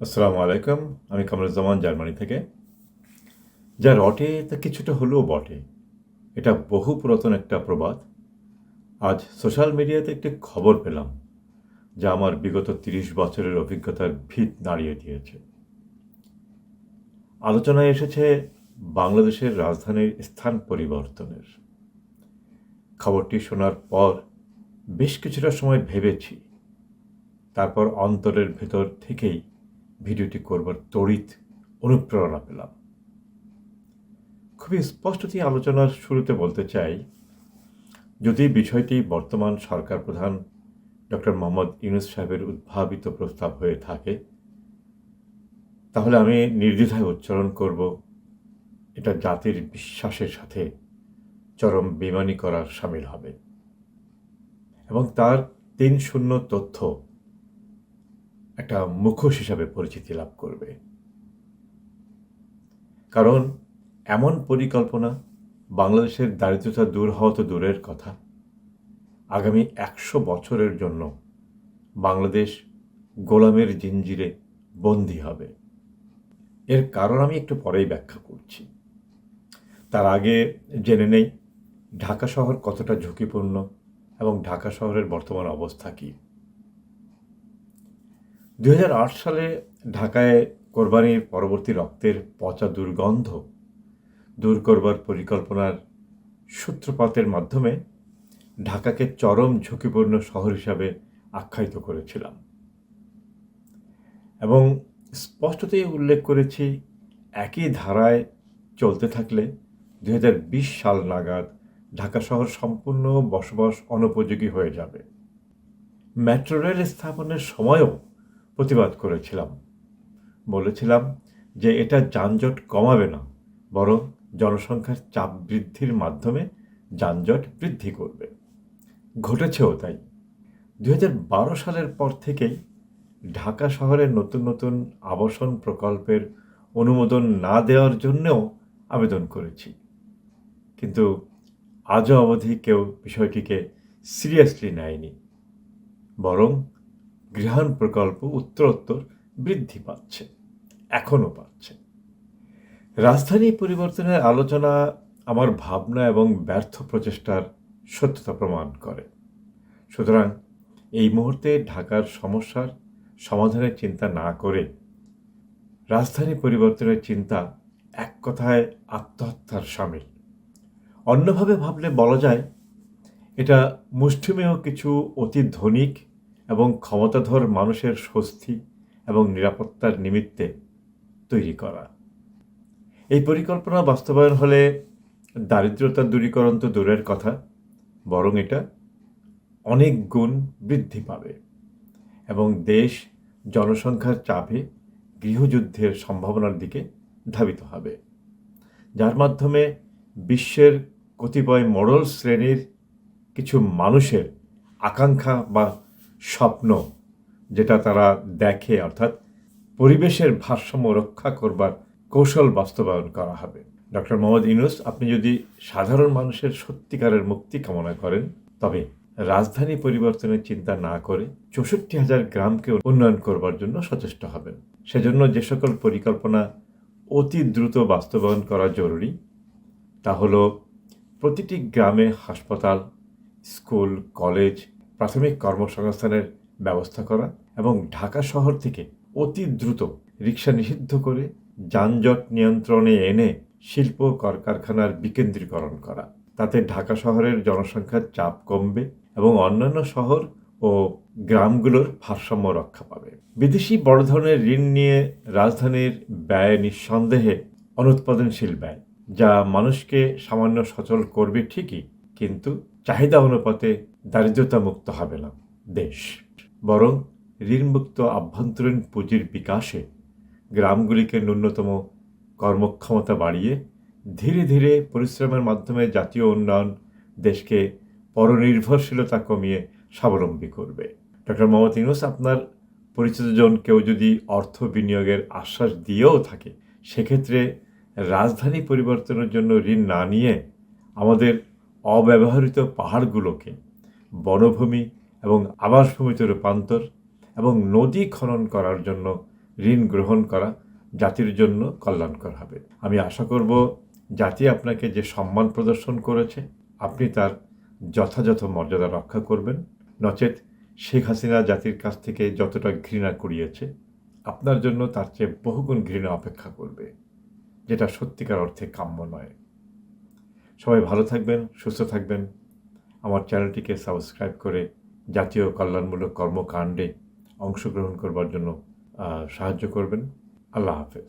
আসসালামু আলাইকুম। আমি কামরুজ্জামান, জার্মানি থেকে। যা রটে, তা কিছুটা হলেও বটে। এটা বহু পুরাতন একটা প্রবাদ। আজ সোশ্যাল মিডিয়াতে একটি খবর পেলাম, যা আমার বিগত তিরিশ বছরের অভিজ্ঞতার ভিত নাড়িয়ে দিয়েছে। আলোচনায় এসেছে বাংলাদেশের রাজধানীর স্থান পরিবর্তনের। খবরটি শোনার পর বেশ কিছুটা সময় ভেবেছি। তারপর অন্তরের ভেতর থেকেই ভিডিওটি করবার তড়িৎ অনুপ্রেরণা পেলাম। খুবই স্পষ্টতই আলোচনার শুরুতে বলতে চাই, যদি বিষয়টি বর্তমান সরকার প্রধান ডক্টর মোহাম্মদ ইউনুস সাহেবের উদ্ভাবিত প্রস্তাব হয়ে থাকে, তাহলে আমি নির্দ্বিধায় উচ্চারণ করব, এটা জাতির বিশ্বাসের সাথে চরম বেমানি করার সামিল হবে। এবং তার তিন শূন্য তথ্য একটা মুখোশ হিসাবে পরিচিতি লাভ করবে। কারণ, এমন পরিকল্পনা বাংলাদেশের দারিদ্রতা দূর হওয়া তো দূরের কথা। আগামী একশো বছরের জন্য বাংলাদেশ গোলামের জিঞ্জিরে বন্দী হবে। এর কারণ আমি একটু পরেই ব্যাখ্যা করছি। তার আগে জেনে নেই, ঢাকা শহর কতটা ঝুঁকিপূর্ণ এবং ঢাকা শহরের বর্তমান অবস্থা কী? দু হাজার আট সালে ঢাকায় কোরবানির পরবর্তী রক্তের পচা দুর্গন্ধ দূর করবার পরিকল্পনার সূত্রপাতের মাধ্যমে ঢাকাকে চরম ঝুঁকিপূর্ণ শহর হিসাবে আখ্যায়িত করেছিলাম। এবং স্পষ্টতই উল্লেখ করেছি, একই ধারায় চলতে থাকলে দুহাজার বিশ সাল নাগাদ ঢাকা শহর সম্পূর্ণ বসবাস অনুপযোগী হয়ে যাবে। মেট্রো রেল স্থাপনের সময়ও প্রতিবাদ করেছিলাম। বলেছিলাম যে এটা যানজট কমাবে না, বরং জনসংখ্যার চাপ বৃদ্ধির মাধ্যমে যানজট বৃদ্ধি করবে। ঘটেছেও তাই। দু হাজার বারো সালের পর থেকেই ঢাকা শহরের নতুন নতুন আবাসন প্রকল্পের অনুমোদন না দেওয়ার জন্যও আবেদন করেছি। কিন্তু আজও অবধি কেউ বিষয়টিকে সিরিয়াসলি নেয়নি, বরং গৃহায়ণ প্রকল্প উত্তরোত্তর বৃদ্ধি পাচ্ছে, এখনও পাচ্ছে। রাজধানী পরিবর্তনের আলোচনা আমার ভাবনা এবং ব্যর্থ প্রচেষ্টার সত্যতা প্রমাণ করে। সুতরাং এই মুহূর্তে ঢাকার সমস্যার সমাধানের চিন্তা না করে রাজধানী পরিবর্তনের চিন্তা এক কথায় আত্মহত্যার সামিল। অন্যভাবে ভাবলে বলা যায়, এটা মুষ্টিমেয় কিছু অতি ধনিক এবং ক্ষমতাধর মানুষের স্বস্তি এবং নিরাপত্তার নিমিত্তে তৈরি করা। এই পরিকল্পনা বাস্তবায়ন হলে দারিদ্রতা দূরীকরণ তো দূরের কথা, বরং এটা অনেক গুণ বৃদ্ধি পাবে এবং দেশ জনসংখ্যার চাপে গৃহযুদ্ধের সম্ভাবনার দিকে ধাবিত হবে, যার মাধ্যমে বিশ্বের কতিপয় মোড়ল শ্রেণির কিছু মানুষের আকাঙ্ক্ষা বা স্বপ্ন যেটা তারা দেখে, অর্থাৎ পরিবেশের ভারসাম্য রক্ষা করবার কৌশল বাস্তবায়ন করা হবে। ডক্টর মোহাম্মদ ইউনুস, আপনি যদি সাধারণ মানুষের সত্যিকারের মুক্তি কামনা করেন, তবে রাজধানী পরিবর্তনের চিন্তা না করে চৌষট্টি হাজার গ্রামকে উন্নয়ন করবার জন্য সচেষ্ট হবেন। সেজন্য যে সকল পরিকল্পনা অতি দ্রুত বাস্তবায়ন করা জরুরি, তা হলো প্রতিটি গ্রামে হাসপাতাল, স্কুল, কলেজ প্রাথমিক কর্মসংস্থানের ব্যবস্থা করা এবং ঢাকা শহর থেকে অতি দ্রুত রিক্সা নিষিদ্ধ করে যানজট নিয়ন্ত্রণে এনে শিল্প কলকারখানার বিকেন্দ্রীকরণ করা। তাতে ঢাকা শহরের জনসংখ্যার চাপ কমবে এবং অন্যান্য শহর ও গ্রামগুলোর ভারসাম্য রক্ষা পাবে। বিদেশি বড় ধরনের ঋণ নিয়ে রাজধানীর ব্যয় নিঃসন্দেহে অনুৎপাদনশীল ব্যয়, যা মানুষকে সামান্য সচল করবে ঠিকই কিন্তু চাহিদা অনুপাতে দারিদ্রতা মুক্ত হবে না দেশ। বরং ঋণমুক্ত আভ্যন্তরীণ পুঁজির বিকাশে গ্রামগুলিকে ন্যূনতম কর্মক্ষমতা বাড়িয়ে ধীরে ধীরে পরিশ্রমের মাধ্যমে জাতীয় উন্নয়ন দেশকে পরনির্ভরশীলতা কমিয়ে স্বাবলম্বী করবে। ডক্টর মোহাম্মদ ইউনুস, আপনার পরিচিতজন কেউ যদি অর্থ বিনিয়োগের আশ্বাস দিয়েও থাকে, সেক্ষেত্রে রাজধানী পরিবর্তনের জন্য ঋণ না নিয়ে আমাদের অব্যবহৃত পাহাড়গুলোকে বনভূমি এবং আবাসভূমিতে রূপান্তর এবং নদী খনন করার জন্য ঋণ গ্রহণ করা জাতির জন্য কল্যাণকর হবে। আমি আশা করব জাতি আপনাকে যে সম্মান প্রদর্শন করেছে, আপনি তার যথাযথ মর্যাদা রক্ষা করবেন। নচেত শেখ হাসিনা জাতির কাছ থেকে যতটা ঘৃণা কুড়িয়েছে, আপনার জন্য তার চেয়ে বহুগুণ ঘৃণা অপেক্ষা করবে, যেটা সত্যিকার অর্থে কাম্য নয়। সবাই ভালো থাকবেন, সুস্থ থাকবেন। আমার চ্যানেলটিকে সাবস্ক্রাইব করে জাতীয় কল্যাণমূলক কর্মকাণ্ডে অংশগ্রহণ করবার জন্য সাহায্য করবেন। আল্লাহ হাফেজ।